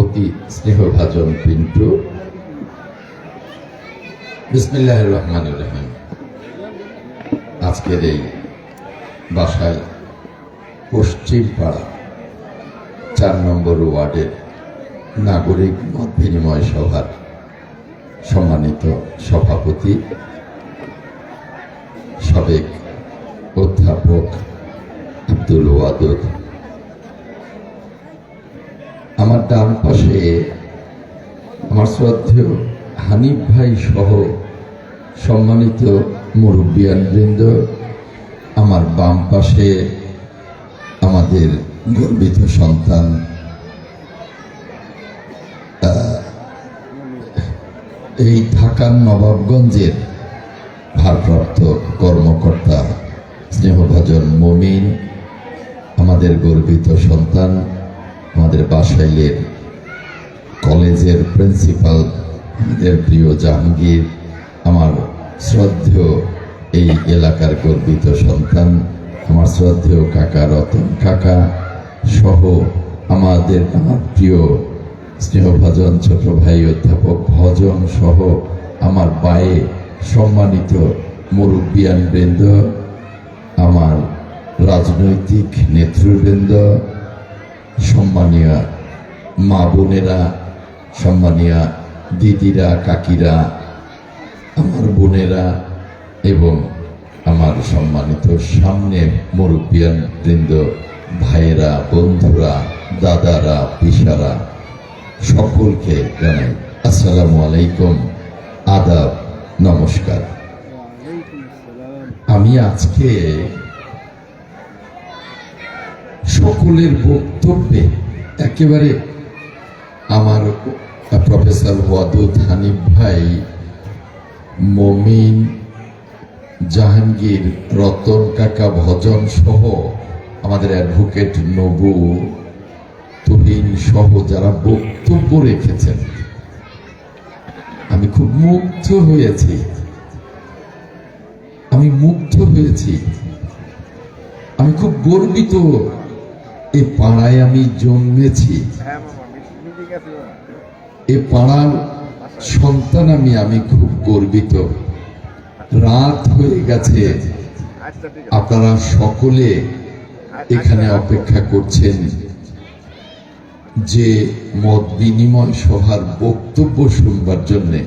অতি স্নেহভাজন পিন্টু। বিসমিল্লাহ রহমান রহিম। আজকের এই বাসায় পশ্চিম পাড়া চার নম্বর ওয়ার্ডের নাগরিক মত বিনিময় সভার সম্মানিত সভাপতি, সাবেক অধ্যাপক আব্দুল ওয়াদুদ। আমার ডান পাশে আমার শ্রদ্ধেয় হানিফ ভাই সহ সম্মানিত মুরব্বিয়ান বৃন্দ, আমার বাম পাশে আমাদের গর্বিত সন্তান এই ঢাকার নবাবগঞ্জের ভারপ্রাপ্ত কর্মকর্তা স্নেহভাজন মমিন, আমাদের গর্বিত সন্তান আমাদের বাসাইলের কলেজের প্রিন্সিপাল, আমাদের প্রিয় জাহাঙ্গীর, আমার শ্রদ্ধেয় এই এলাকার গর্বিত সন্তান, আমার শ্রদ্ধেয় কাকা রতন কাকা সহ আমাদের আমার প্রিয় স্নেহভাজন, ছোট ভাই অধ্যাপক ভজন সহ আমার বায়ে সম্মানিত মুরব্বিয়ান বৃন্দ আমার রাজনৈতিক নেতৃবৃন্দ সম্মানীয় মা বোনেরা সম্মানীয় দিদিরা কাকিরা আমার বোনেরা এবং আমার সম্মানিত সামনে মুরব্বিয়ান বৃন্দ ভাইয়েরা বন্ধুরা দাদারা পিসারা সকলকে জানাই আসসালামু আলাইকুম আদাব নমস্কার। আমি আজকে সকলের বক্তব্যে একেবারে আমার প্রফেসর ওয়াদুদ হানিফ ভাই, মমিন জাহাঙ্গীর, রতন কাকা ভজন সহ আমাদের অ্যাডভোকেট নবু তুহিন সহ যারা বক্তব্য রেখেছেন। আমি খুব মুগ্ধ হয়েছি। আমি মুগ্ধ হয়েছি। আমি খুব গর্বিত এ পাড়ায় আমি জন্মেছি। হ্যাঁ এ পাড়ার সন্তান আমি আমি খুব গর্বিত। রাত হয়ে গেছে। আচ্ছা আপনারা সকলে এখানে অপেক্ষা করছেন যে মত বিনিময় সভার বক্তব্য শুনবার জন্যে।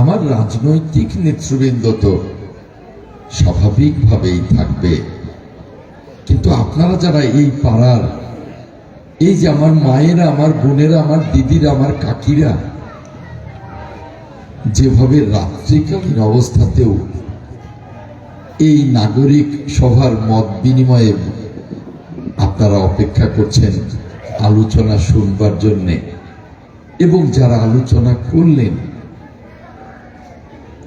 আমার রাজনৈতিক নেতৃবৃন্দ তো স্বাভাবিকভাবেই থাকবে। কিন্তু আপনারা যারা এই পাড়ার, এই যে আমার মায়েরা, আমার বোনেরা, আমার দিদিরা, আমার কাকিরা, যেভাবে রাত্রিকালীন অবস্থাতেও এই নাগরিক সভার মত বিনিময়ে আপনারা অপেক্ষা করছেন আলোচনা শুনবার জন্যে এবং যারা আলোচনা করলেন,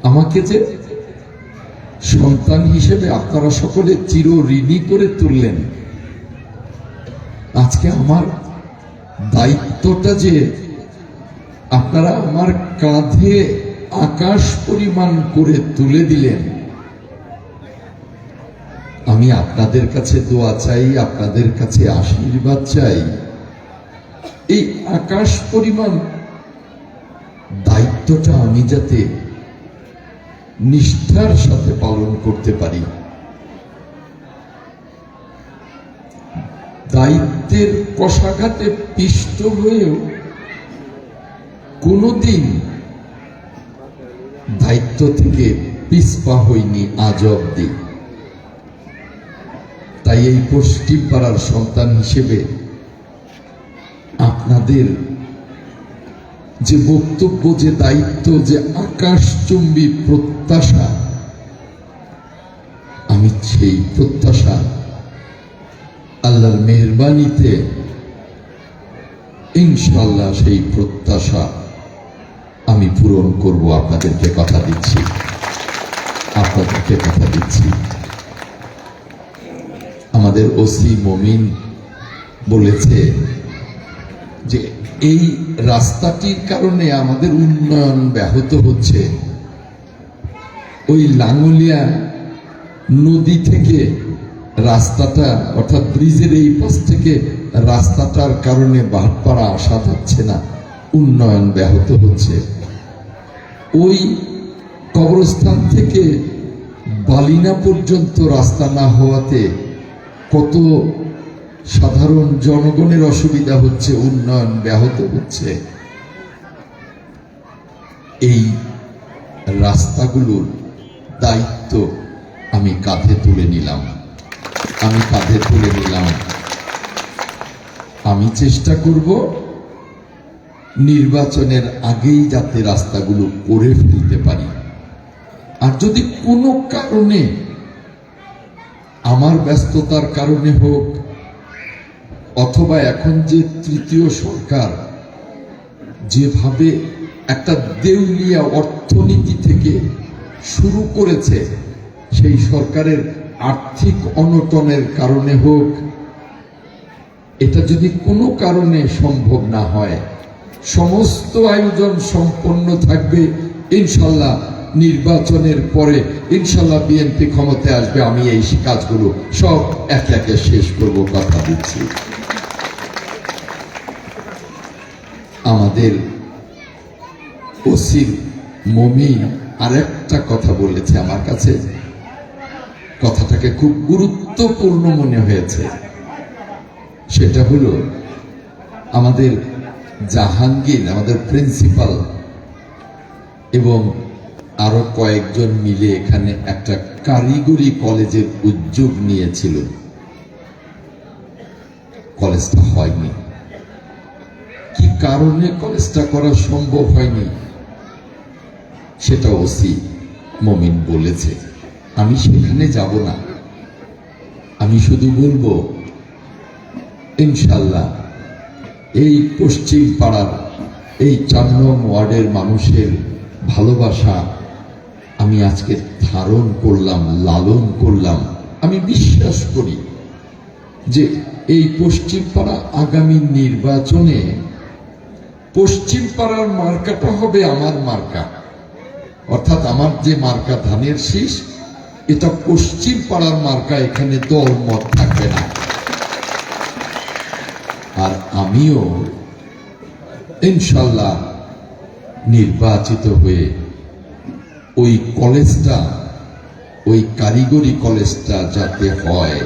আমাকে যে সন্তান হিসেবে আপনারা সকলে চির ঋণী করে তুললেন। আজকে আমার দায়িত্বটা যে আপনারা আমার কাঁধে আকাশ পরিমাণ করে তুলে দিলেন। আমি আপনাদের কাছে দোয়া চাই, আপনাদের কাছে আশীর্বাদ চাই। এই আকাশ পরিমাণ দায়িত্বটা আমি যাতে নিষ্ঠার সাথে পালন করতে পারি। দায়িত্বের কষাঘাতে পিষ্ট হয়েও কোনোদিন দায়িত্ব থেকে পিছপা হইনি আজ অব্দি তাই এই পশ্চিম পাড়ার সন্তান হিসেবে আপনাদের যে বক্তব্য, যে দায়িত্ব, যে আকাশচুম্বী প্রত্যাশা, আমি সেই প্রত্যাশা আল্লাহর মেহরবানিতে ইনশাল্লাহ সেই প্রত্যাশা আমি পূরণ করব। আপনাদেরকে কথা দিচ্ছি। আপনাদেরকে কথা দিচ্ছি। আমাদের ওসি মমিন বলেছে যে এই রাস্তাটির কারণে আমাদের উন্নয়ন ব্যাহত হচ্ছে। ওই লাঙ্গুলিয়া নদী থেকে রাস্তাটা, অর্থাৎ ব্রিজের এই পাশ থেকে রাস্তাটার কারণে বাটপাড়া আসা যাচ্ছে না, উন্নয়ন ব্যাহত হচ্ছে। ওই কবরস্থান থেকে বালিনা পর্যন্ত রাস্তা না হওয়াতে কত সাধারণ জনগণের অসুবিধা হচ্ছে, উন্নয়ন ব্যাহত হচ্ছে। এই রাস্তাগুলোর দায়িত্ব আমি কাঁধে তুলে নিলাম। আমি কাঁধে তুলে নিলাম। আমি চেষ্টা করব নির্বাচনের আগেই যাতে রাস্তাগুলো করে ফেলতে পারি। আর যদি কোনো কারণে আমার ব্যস্ততার কারণে হোক অথবা এখন যে তৃতীয় সরকার, যেভাবে একটা দেউলিয়া অর্থনীতি থেকে শুরু করেছে, সেই সরকারের আর্থিক অনটনের কারণে হোক, এটা যদি কোনো কারণে সম্ভব না হয়, সমস্ত আয়োজন সম্পন্ন থাকবে, ইনশাল্লাহ নির্বাচনের পরে ইনশাল্লাহ বিএনপি ক্ষমতায় আসবে, আমি এই কাজগুলো সব একে একে শেষ করব কথা দিচ্ছি। আমাদের ওসির মমিন আরেকটা কথা বলেছে আমার কাছে। কথাটাকে খুব গুরুত্বপূর্ণ মনে হয়েছে। সেটা হলো, আমাদের জাহাঙ্গীর, আমাদের প্রিন্সিপাল এবং আরও কয়েকজন মিলে এখানে একটা কারিগরি কলেজের উদ্যোগ নিয়েছিল। কলেজটা হয়নি। কি কারণে কলেজটা করা সম্ভব হয়নি? সেটা ওসি মমিন বলেছে। আমি সেখানে যাব না। আমি শুধু বলব ইনশাল্লাহ এই পশ্চিম পাড়ার এই চার নং ওয়ার্ডের মানুষের ভালোবাসা আমি আজকে ধারণ করলাম, লালন করলাম। আমি বিশ্বাস করি যে এই পশ্চিম পাড়া আগামী নির্বাচনে পশ্চিম পাড়ার মার্কাটা হবে আমার মার্কা। অর্থাৎ আমার যে মার্কা ধানের শীষ, এটা পশ্চিম পাড়ার মার্কা, এখানে দল মত থাকবে না। আর আমিও ইনশাল্লাহ নির্বাচিত হয়ে ওই কলেজটা, ওই কারিগরি কলেজটা যাতে হয়,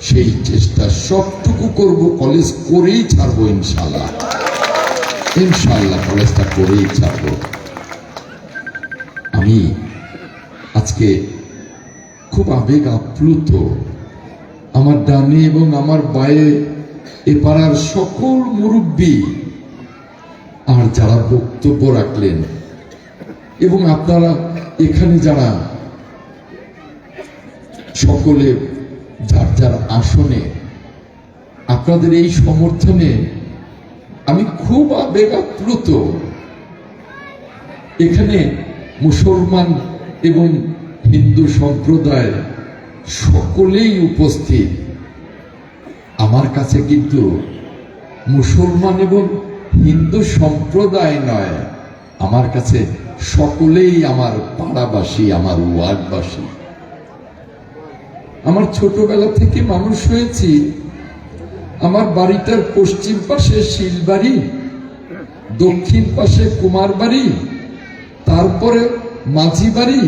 সেই চেষ্টা সবটুকু করব, কলেজ করেই ছাড়বো ইনশাল্লাহ। ইনশাল্লাহ কলেজটা করেই ছাড়বো। আমি আজকে খুব আবেগ আপ্লুত। আমার ডানে এবং আমার বায়ে এ পাড়ার সকল মুরব্বী। আর যারা বক্তব্য রাখলেন এবং আপনারা এখানে যারা সকলে যার যার আসনে, আপনাদের এই সমর্থনে আমি খুব আবেগ আপ্লুত এখানে মুসলমান এবং হিন্দু সম্প্রদায় সকলেই উপস্থিত। আমার কাছে কিন্তু মুসলমান এবং হিন্দু সম্প্রদায় নয়, আমার কাছে সকলেই আমার পাড়াবাসী, আমার ওয়ার্ডবাসী। আমার ছোটবেলা থেকে মানুষ হয়েছি। আমার বাড়িটার পশ্চিম পাশে শিলবাড়ি, দক্ষিণ পাশে কুমার বাড়ি তারপরে মাঝি বাড়ি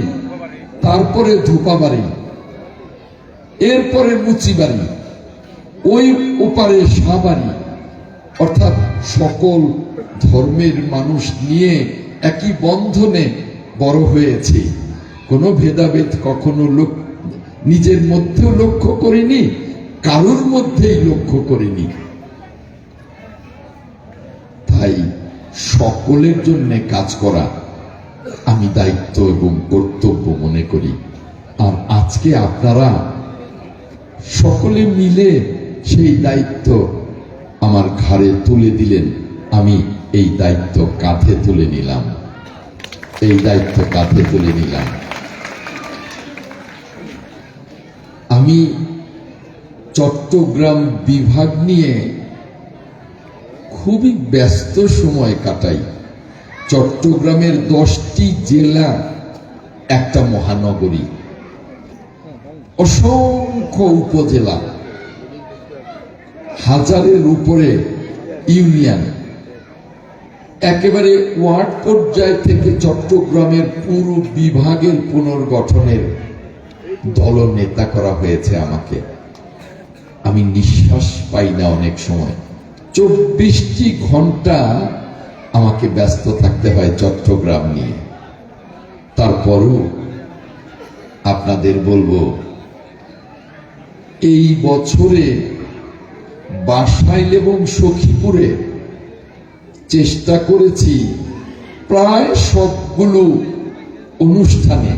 তারপরে ধোপা বাড়ি এরপরে মুচি বাড়ি ওই ওপারে সাবাড়ি। অর্থাৎ সকল ধর্মের মানুষ নিয়ে একই বন্ধনে বড় হয়েছে। কোনো ভেদাভেদ কখনো লোক নিজের মধ্যেও লক্ষ্য করিনি, কারোর মধ্যেই লক্ষ্য করিনি। তাই সকলের জন্য কাজ করা আমি দায়িত্ব এবং কর্তব্য মনে করি। আর আজকে আপনারা সকলে মিলে সেই দায়িত্ব আমার ঘাড়ে তুলে দিলেন। আমি এই দায়িত্ব কাঁধে তুলে নিলাম। এই দায়িত্ব কাঁধে তুলে নিলাম। আমি চট্টগ্রাম বিভাগ নিয়ে খুবই ব্যস্ত সময় কাটাই। চট্টগ্রামের দশটি জেলা, একটা মহানগরী। অসংখ্য উপজেলা। হাজারের উপরে ইউনিয়ন। একেবারে ওয়ার্ড পর্যায় থেকে চট্টগ্রামের পুরো বিভাগের পুনর্গঠনের দল নেতা করা হয়েছে আমাকে। আমি নিঃশ্বাস পাই না অনেক সময়। চব্বিশটি ঘণ্টা আমাকে ব্যস্ত থাকতে হয় চট্টগ্রাম নিয়ে। তারপরও আপনাদের বলব, এই বছরে বাসাইল এবং সখীপুরে চেষ্টা করেছি প্রায় সবগুলো অনুষ্ঠানে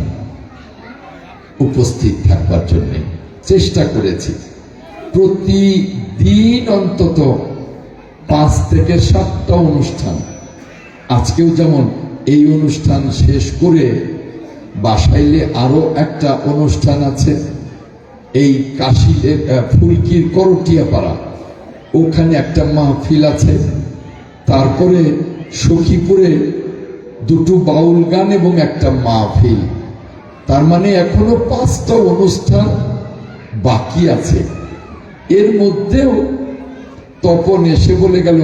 উপস্থিত থাকবার জন্য চেষ্টা করেছি। প্রতিদিন অন্তত পাঁচ থেকে সাতটা অনুষ্ঠান। আজকেও যেমন এই অনুষ্ঠান শেষ করে বাসাইলে আরও একটা অনুষ্ঠান আছে, এই কাশিদের ফুলকির করটিয়া পাড়া ওখানে একটা মাহফিল আছে। তারপরে সখীপুরে দুটো বাউল গান এবং একটা মাহফিল। তার মানে এখনও পাঁচটা অনুষ্ঠান বাকি আছে। এর মধ্যেও তপন এসে বলে গেল,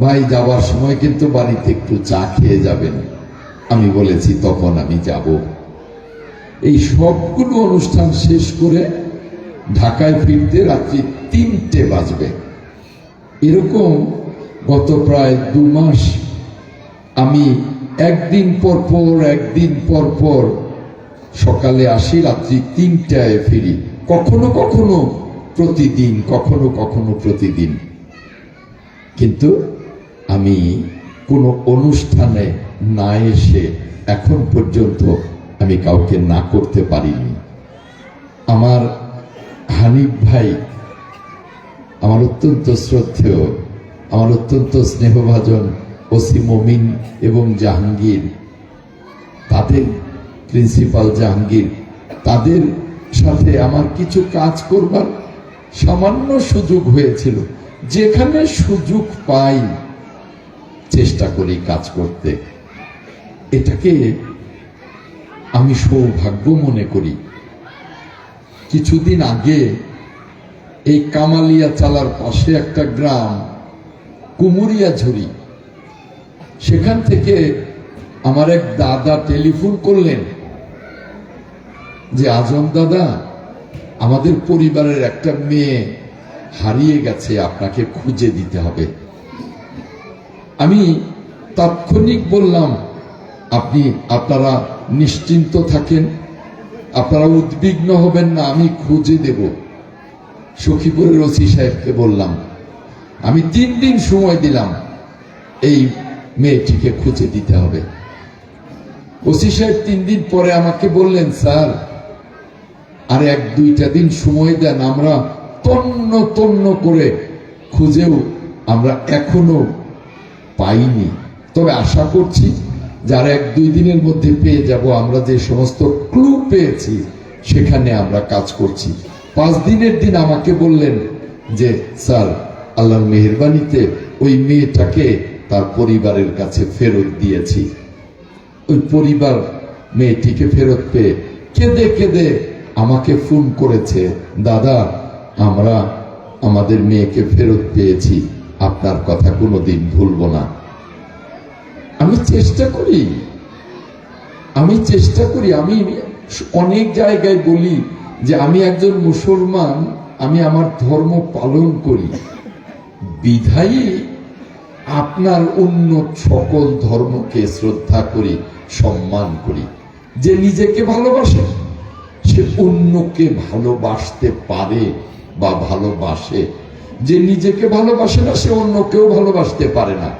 ভাই, যাওয়ার সময় কিন্তু বাড়িতে একটু চা খেয়ে যাবেন। আমি বলেছি তখন আমি যাব। এই সবগুলো অনুষ্ঠান শেষ করে ঢাকায় ফিরতে রাত্রি তিনটে বাজবে। এরকম গত প্রায় দু মাস আমি একদিন পর পর, একদিন পর পর সকালে আসি, রাত্রি তিনটায় ফিরি। কখনো কখনো প্রতিদিন, কখনো কখনো প্রতিদিন। কিন্তু আমি কোনো অনুষ্ঠানে না এসে এখন পর্যন্ত আমি কাউকে না করতে পারিনি। আমার হানিফ ভাই আমার অত্যন্ত শ্রদ্ধেয় আমার অত্যন্ত স্নেহভাজন ওসি মমিন এবং জাহাঙ্গীর। তাদের প্রিন্সিপাল জাহাঙ্গীর, তাদের সাথে আমার কিছু কাজ করবার সামান্য সুযোগ হয়েছিল। যেখানে সুযোগ পাই, চেষ্টা করি কাজ করতে। এটাকে আমি সৌভাগ্য মনে করি। কিছুদিন আগে এই কামালিয়া চালার পাশে একটা গ্রাম কুমুরিয়া ঝুরি। সেখান থেকে আমার এক দাদা টেলিফোন করলেন যে, আজম দাদা, আমাদের পরিবারের একটা মেয়ে হারিয়ে গেছে, আপনাকে খুঁজে দিতে হবে। আমি তাৎক্ষণিক বললাম, আপনি, আপনারা নিশ্চিন্ত থাকেন, আপনারা উদ্বিগ্ন হবেন না, আমি খুঁজে দেব। সখীপুরের ওসি সাহেবকে বললাম আমি তিন দিন সময় দিলাম। এই মেয়েটিকে খুঁজে দিতে হবে। ওসি সাহেব তিন দিন পরে আমাকে বললেন, স্যার, আর এক দুইটা দিন সময় দেন, আমরা তন্ন তন্ন করে খুঁজেও আমরা এখনও পাইনি। তবে আশা করছি যার এক দুই দিনের মধ্যে পেয়ে যাব, আমরা যে সমস্ত ক্লু পেয়েছি, সেখানে আমরা কাজ করছি। পাঁচ দিনের দিন আমাকে বললেন যে, স্যার আল্লাহর মেহরবানিতে ওই মেয়েটাকে তার পরিবারের কাছে ফেরত দিয়েছি। ওই পরিবার মেয়েটিকে ফেরত পেয়ে কেঁদে কেঁদে আমাকে ফোন করেছে, দাদা, আমরা আমাদের মেয়েকে ফেরত পেয়েছি, আপনার কথা কোনোদিন ভুলব না। আমি চেষ্টা করি, আমি চেষ্টা করি, আমি অনেক জায়গায় বলি যে আমি একজন মুসলমান, আমি আমার ধর্ম পালন করি। বিধায়ী আপনার অন্য সকল ধর্মকে শ্রদ্ধা করি, সম্মান করি। যে নিজেকে ভালোবাসে, সে অন্যকে ভালোবাসতে পারে বা ভালোবাসে। যে নিজেকে ভালোবাসে না, সে অন্যকেও ভালোবাসতে পারে না।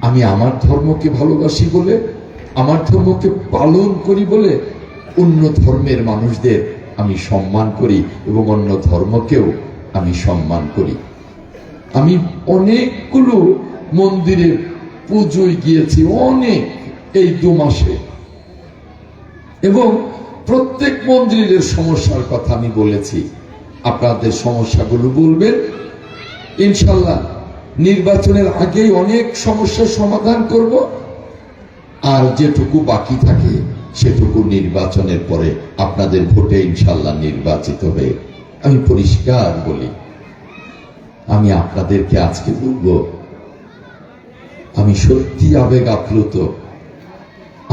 আমি আমার ধর্মকে ভালোবাসি বলে, আমার ধর্মকে পালন করি বলে অন্য ধর্মের মানুষদের আমি সম্মান করি এবং অন্য ধর্মকেও আমি সম্মান করি। আমি অনেকগুলো মন্দিরে পুজোয় গিয়েছি অনেক এই দু মাসে। এবং প্রত্যেক মন্দিরের সমস্যার কথা আমি বলেছি। আপনাদের সমস্যাগুলো বলবেন। ইনশাল্লাহ নির্বাচনের আগেই অনেক সমস্যার সমাধান করব। আর যেটুকু বাকি থাকে সেটুকু নির্বাচনের পরে আপনাদের ভোটে ইনশাল্লাহ নির্বাচিত হয়ে আমি পরিষ্কার বলি আমি আপনাদেরকে আজকে বলব, আমি সত্যি আবেগ আপ্লুত।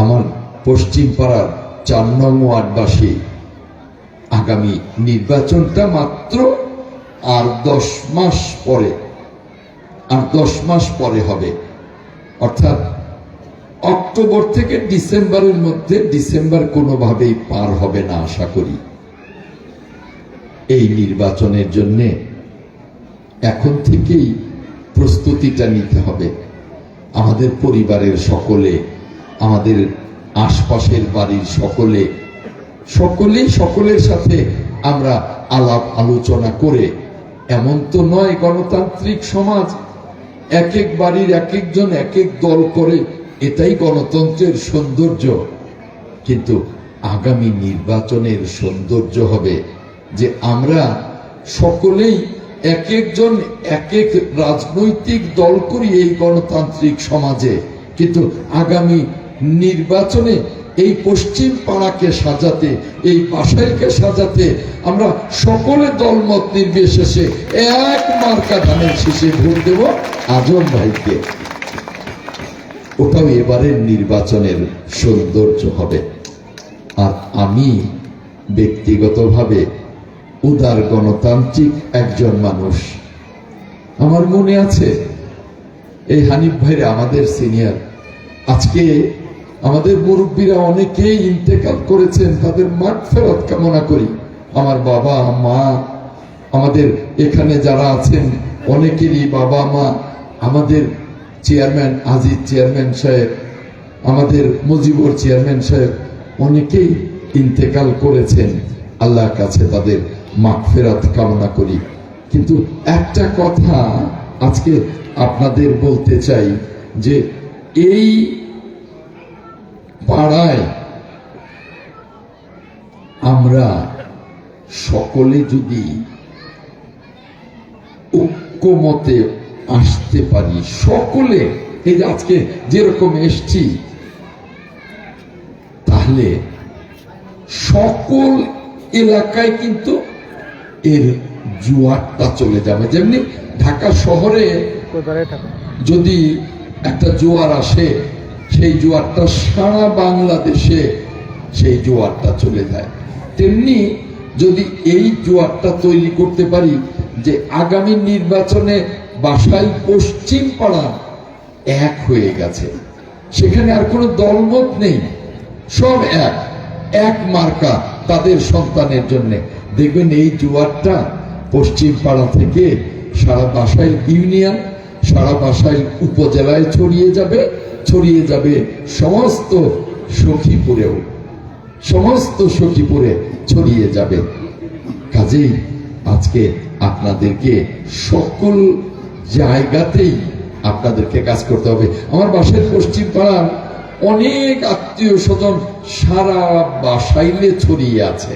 আমার পশ্চিম পাড়ার চার নং ওয়ার্ডবাসী, আগামী নির্বাচনটা মাত্র আর দশ মাস পরে, আর দশ মাস পরে হবে। অর্থাৎ অক্টোবর থেকে ডিসেম্বরের মধ্যে ডিসেম্বর কোনোভাবেই পার হবে না, আশা করি। এই নির্বাচনের জন্য এখন থেকেই প্রস্তুতিটা নিতে হবে। আমাদের পরিবারের সকলে, আমাদের আশপাশের বাড়ির সকলে, সকলেই সকলের সাথে আমরা আলাপ আলোচনা করে, এমন তো নয় গণতান্ত্রিক সমাজ, এক এক বাড়ির এক একজন এক এক দল করে, এটাই গণতন্ত্রের সৌন্দর্য। কিন্তু আগামী নির্বাচনের সৌন্দর্য হবে যে আমরা সকলেই এক একজন এক এক রাজনৈতিক দল করি এই গণতান্ত্রিক সমাজে। কিন্তু আগামী নির্বাচনে এই পশ্চিম পাড়াকে সাজাতে, এই পাশাইলকে সাজাতে আমরা সকলে দলমত নির্বিশেষে এক মার্কা ধানের শেষে ভোট দেব আজম ভাইকে। ওটাও এবারের নির্বাচনের সৌন্দর্য হবে। আর আমি ব্যক্তিগতভাবে উদার গণতান্ত্রিক একজন মানুষ। আমার মনে আছে, এই হানিফ ভাইরা আমাদের সিনিয়র। আজকে আমাদের মুরব্বীরা অনেকেই ইন্তেকাল করেছেন, তাদের মাঠ ফেরত কামনা করি। আমার বাবা, মা, আমাদের এখানে যারা আছেন, অনেকেরই বাবা, মা, আমাদের চেয়ারম্যান, আজিজ চেয়ারম্যান সাহেব, আমাদের মুজিবুর চেয়ারম্যান সাহেব, অনেকেই ইন্তেকাল করেছেন। আল্লাহর কাছে তাদের মাগফেরাত কামনা করি। কিন্তু একটা কথা আজকে আপনাদের বলতে চাই যে এই পাড়ায় আমরা সকলে যদি ঐক্যমতে আসতে পারি, সকলে এই যে আজকে যেরকম এসছি, তাহলে সকল এলাকায় কিন্তু এর জোয়ারটা চলে যাবে। যেমনি ঢাকা শহরে যদি একটা জোয়ার আসে সেই জোয়ারটা সারা বাংলাদেশে সেই জোয়ারটা চলে যায়। তেমনি যদি এই জোয়ারটা তৈরি করতে পারি যে আগামী নির্বাচনে বাসাই পশ্চিম পাড়া এক হয়ে গেছে সেখানে আর কোনো দলমত নেই। সব এক এক মার্কা তাদের সন্তানের জন্য। দেখবেন এই জোয়ারটা পশ্চিম পাড়া থেকে সারা বাসাইল ইউনিয়ন, সারা বাসাইল উপজেলায় ছড়িয়ে যাবে ছড়িয়ে যাবে সমস্ত সখীপুরেও। সমস্ত সখীপুরে ছড়িয়ে যাবে। কাজেই আজকে আপনাদেরকে সকল জায়গাতেই আপনাদেরকে কাজ করতে হবে। আমার বাসার পশ্চিম পাড়ার অনেক আত্মীয় স্বজন সারা বাসাইলে ছড়িয়ে আছে।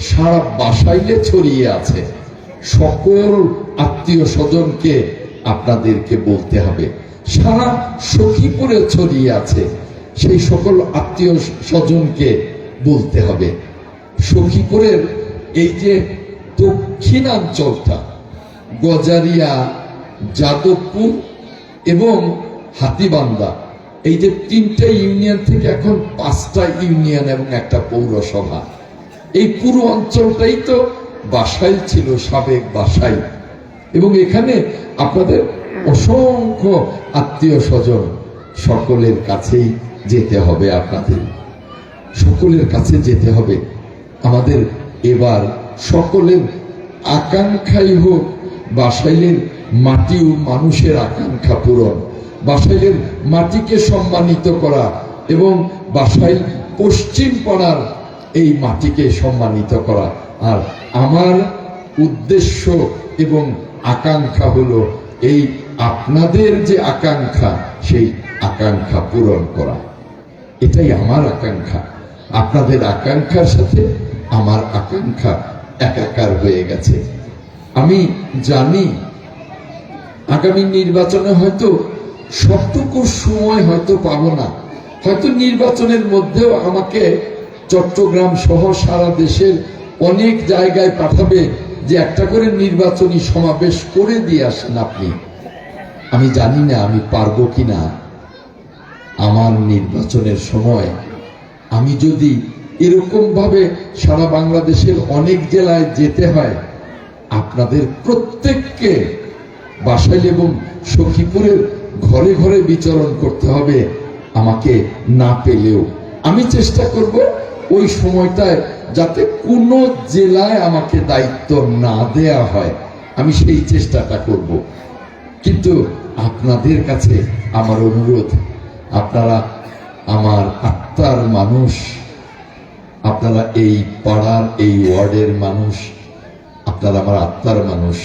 সারা বাসাইলে ছড়িয়ে আছে। সকল আত্মীয় স্বজনকে আপনাদেরকে বলতে হবে, সারা সখীপুরে ছড়িয়ে আছে, সেই সকল আত্মীয় স্বজনকে বলতে হবে। সখীপুরের এই যে দক্ষিণাঞ্চলটা, গজারিয়া, যাদবপুর এবং হাতিবান্দা এই যে তিনটা ইউনিয়ন থেকে এখন পাঁচটা ইউনিয়ন এবং একটা পৌরসভা। এই পুরো অঞ্চলটাই তো বাসাই ছিল, সাবেক বাসাই এবং এখানে আপনাদের অসংখ্য আত্মীয় স্বজন সকলের কাছেই যেতে হবে আপনাদের। সকলের কাছে যেতে হবে। আমাদের এবার সকলের আকাঙ্ক্ষাই হোক, বাসাইলের মাটি ও মানুষের আকাঙ্ক্ষা পূরণ, বাসাইলের মাটিকে সম্মানিত করা এবং বাসাইল পশ্চিম পাড়ার এই মাটিকে সম্মানিত করা। আর আমার উদ্দেশ্য এবং আকাঙ্ক্ষা হলো এই আপনাদের যে আকাঙ্ক্ষা, সেই আকাঙ্ক্ষা পূরণ করা। এটাই আমার আকাঙ্ক্ষা। আপনাদের আকাঙ্ক্ষার সাথে আমার আকাঙ্ক্ষা একাকার হয়ে গেছে। আমি জানি আগামী নির্বাচনে হয়তো সবটুকু সময় হয়তো পাবো না। হয়তো নির্বাচনের মধ্যেও আমাকে চট্টগ্রাম সহ সারা দেশের অনেক জায়গায় পাঠাবে যে একটা করে নির্বাচনী সমাবেশ করে দিয়ে আসেন আপনি। আমি জানি না আমি পারব কিনা। আমার নির্বাচনের সময় আমি যদি এরকম ভাবে সারা বাংলাদেশের অনেক জেলায় যেতে হয়, আপনাদের প্রত্যেককে বাসাইল এবং সখীপুরের ঘরে ঘরে বিচরণ করতে হবে, আমাকে না পেলেও। আমি চেষ্টা করব ওই সময়টায় যাতে কোনো জেলায় আমাকে দায়িত্ব না দেয়া হয়, আমি সেই চেষ্টাটা করব। কিন্তু আপনাদের কাছে আমার অনুরোধ, আপনারা আমার আত্মার মানুষ, আপনারা এই পাড়ার, এই ওয়ার্ডের মানুষ, আপনারা আমার আত্মার মানুষ,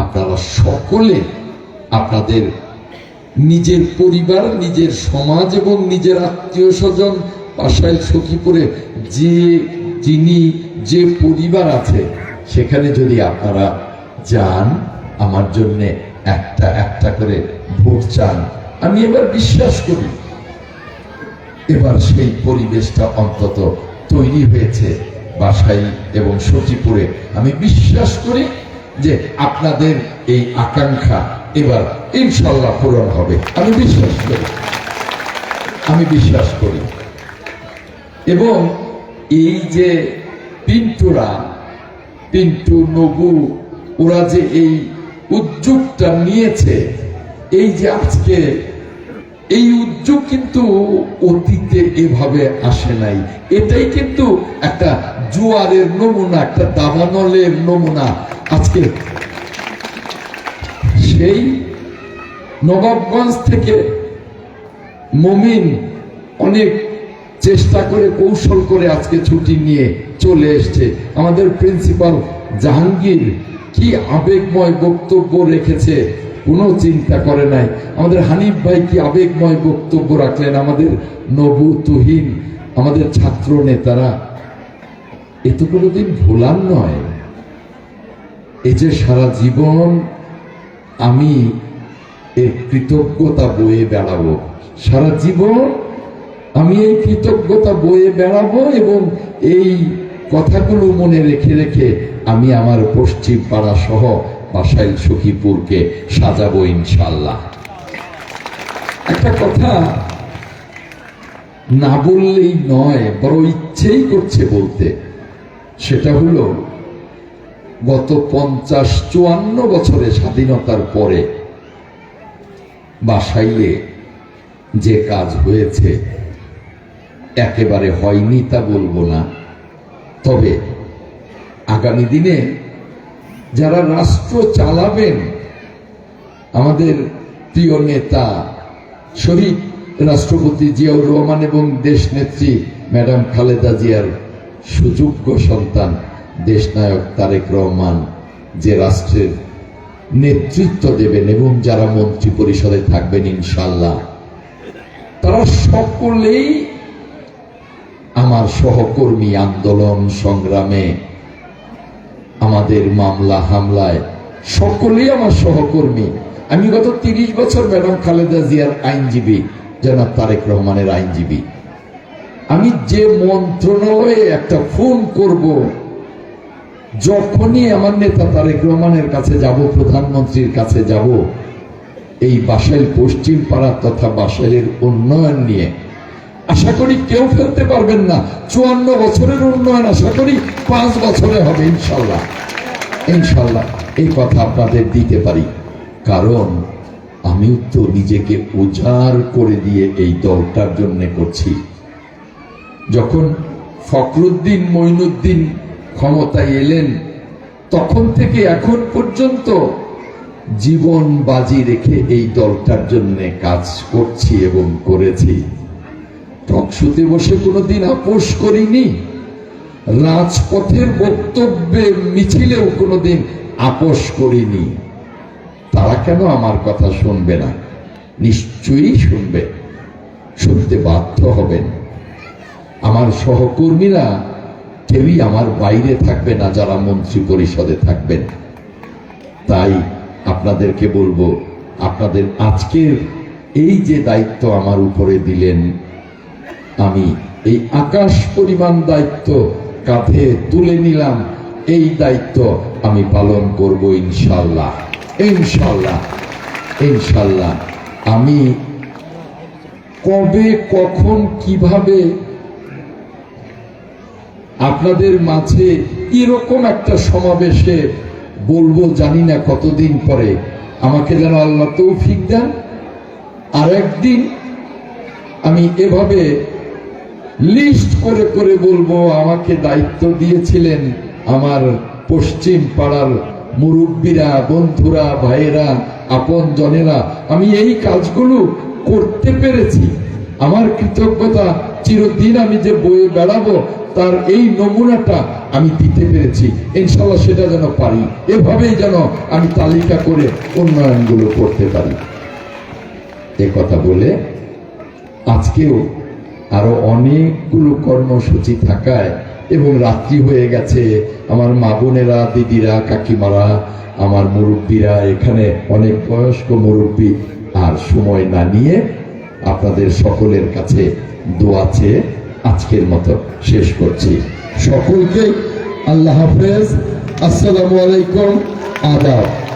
আপনারা সকলে আপনাদের নিজের পরিবার, নিজের সমাজ এবং নিজের আত্মীয় স্বজন পাশায় সখীপুরে যে যিনি যে পরিবার আছে, সেখানে যদি আপনারা যান, আমার জন্য একটা একটা করে ভোট চান। আমি এবার বিশ্বাস করি, এবার সেই পরিবেশটা অন্তত তৈরি হয়েছে বাসাই এবং সচিপুরে আমি বিশ্বাস করি যে আপনাদের এই আকাঙ্ক্ষা এবার ইনশাল্লাহ পূরণ হবে। আমি বিশ্বাস করি। আমি বিশ্বাস করি। এবং এই যে পিন্টুরা, পিন্টু নবু, ওরা যে এই উদ্যোগটা নিয়েছে, এই যে আজকে, এই উদ্যোগ কিন্তু অতীতে এভাবে আসে নাই। এটাই কিন্তু একটা জোয়ারের নমুনা, একটা দাবানলের নমুনা আজকে। সেই নবাবগঞ্জ থেকে মমিন অনেক চেষ্টা করে কৌশল করে আজকে ছুটি নিয়ে চলে এসছে। আমাদের প্রিন্সিপাল জাহাঙ্গীর কি আবেগময় বক্তব্য রেখেছে কোনো চিন্তা করে নাই। আমাদের হানিফ ভাই কি আবেগময় বক্তব্য রাখলেন আমাদের নবু তুহিন আমাদের ছাত্র নেতারা? এ তো কোনোদিন ভোলার নয়। এই যে সারা জীবন আমি এর কৃতজ্ঞতা বয়ে বেড়াবো। সারা জীবন আমি এই কৃতজ্ঞতা বয়ে বেড়াবো এবং এই কথাগুলো মনে রেখে রেখে আমি আমার পশ্চিম পাড়া সহ বাসাইল সখীপুরকে সাজাবো ইনশাল্লাহ একটা কথা, না বললেই নয়, বড় ইচ্ছেই করছে বলতে। সেটা হলো, গত পঞ্চাশ চুয়ান্ন বছরে স্বাধীনতার পরে বাসাইলে যে কাজ হয়েছে একেবারে হয়নি তা বলব না। তবে আগামী দিনে যারা রাষ্ট্র চালাবেন, আমাদের প্রিয় নেতা, শহীদ রাষ্ট্রপতি জিয়াউর রহমান এবং দেশ নেত্রী ম্যাডাম খালেদা জিয়ার সুযোগ্য সন্তান দেশনায়ক তারেক রহমান, যে রাষ্ট্রের নেতৃত্ব দেবেন এবং যারা মন্ত্রী পরিষদে থাকবেন ইনশাল্লাহ তারা সকলেই আমার সহকর্মী আন্দোলন সংগ্রামে, আমাদের মামলা হামলায় সকলেই আমার সহকর্মী। আমি গত তিরিশ বছর ম্যাডাম খালেদা জিয়ার আইনজীবী, জনাব তারেক রহমানের আইনজীবী। আমি যে মন্ত্রণালয়ে একটা ফোন করব, যখনই আমার নেতা তারেক রহমানের কাছে যাব, প্রধানমন্ত্রীর কাছে যাব, এই বাসাইল পশ্চিম পাড়া তথা বাসাইলের উন্নয়ন নিয়ে আশা করি কেউ ফেলতে পারবেন না। চুয়ান্ন বছরের উন্নয়ন আশা করি পাঁচ বছরে হবে, ইনশাল্লাহ। ইনশাল্লাহ, এই কথা আপনাদের দিতে পারি। কারণ আমিও তো নিজেকে উজাড় করে দিয়ে এই দলটার জন্য করছি। যখন ফখরুদ্দিন মঈনুদ্দিন ক্ষমতায় এলেন, তখন থেকে এখন পর্যন্ত জীবন বাজি রেখে এই দলটার জন্য কাজ করছি এবং করেছি। টকশুতে বসে কোনোদিন আপোষ করিনি। রাজপথের বক্তব্যে মিছিলেও কোনোদিন আপোষ করিনি। তারা কেন আমার কথা শুনবে না? নিশ্চয়ই শুনবে। শুনতে বাধ্য হবেন। আমার সহকর্মীরা কেউই আমার বাইরে থাকবে না, যারা মন্ত্রী পরিষদে থাকবেন। তাই আপনাদেরকে বলব, আপনাদের আজকের এই যে দায়িত্ব আমার উপরে দিলেন আমি এই আকাশ পরিমাণ দায়িত্ব কাঁধে তুলে নিলাম। এই দায়িত্ব আমি পালন করব ইনশাল্লাহ ইনশাল্লাহ ইনশাল্লাহ আমি কবে, কখন, কীভাবে আপনাদের মাঝে এরকম একটা সমাবেশে বলব জানি না কতদিন পরে। আমাকে যেন আল্লাহ তৌফিক দেন। আর একদিন আমি এভাবে লিস্ট করে করে বলব, আমাকে দায়িত্ব দিয়েছিলেন আমার পশ্চিম পাড়ার মুরব্বীরা, বন্ধুরা, ভাইয়েরা, আপন জনেরা। আমি এই কাজগুলো করতে পেরেছি। আমার কৃতজ্ঞতা চিরদিন আমি যে বয়ে বেড়াবো, তার এই নমুনাটা আমি দিতে পেরেছি। ইনশাল্লাহ সেটা যেন পারি। এভাবেই যেন আমি তালিকা করে উন্নয়নগুলো করতে পারি। এ কথা বলে আজকেও আরও অনেকগুলো কর্মসূচি থাকায় এবং রাত্রি হয়ে গেছে। আমার মা বোনেরা, দিদিরা, কাকিমারা, আমার মুরব্বীরা, এখানে অনেক বয়স্ক মুরব্বী, আর সময় না নিয়ে আপনাদের সকলের কাছে দোয়া চেয়ে আজকের মতো শেষ করছি। সকলকে আল্লাহ হাফেজ। আসসালামু আলাইকুম। আদাব।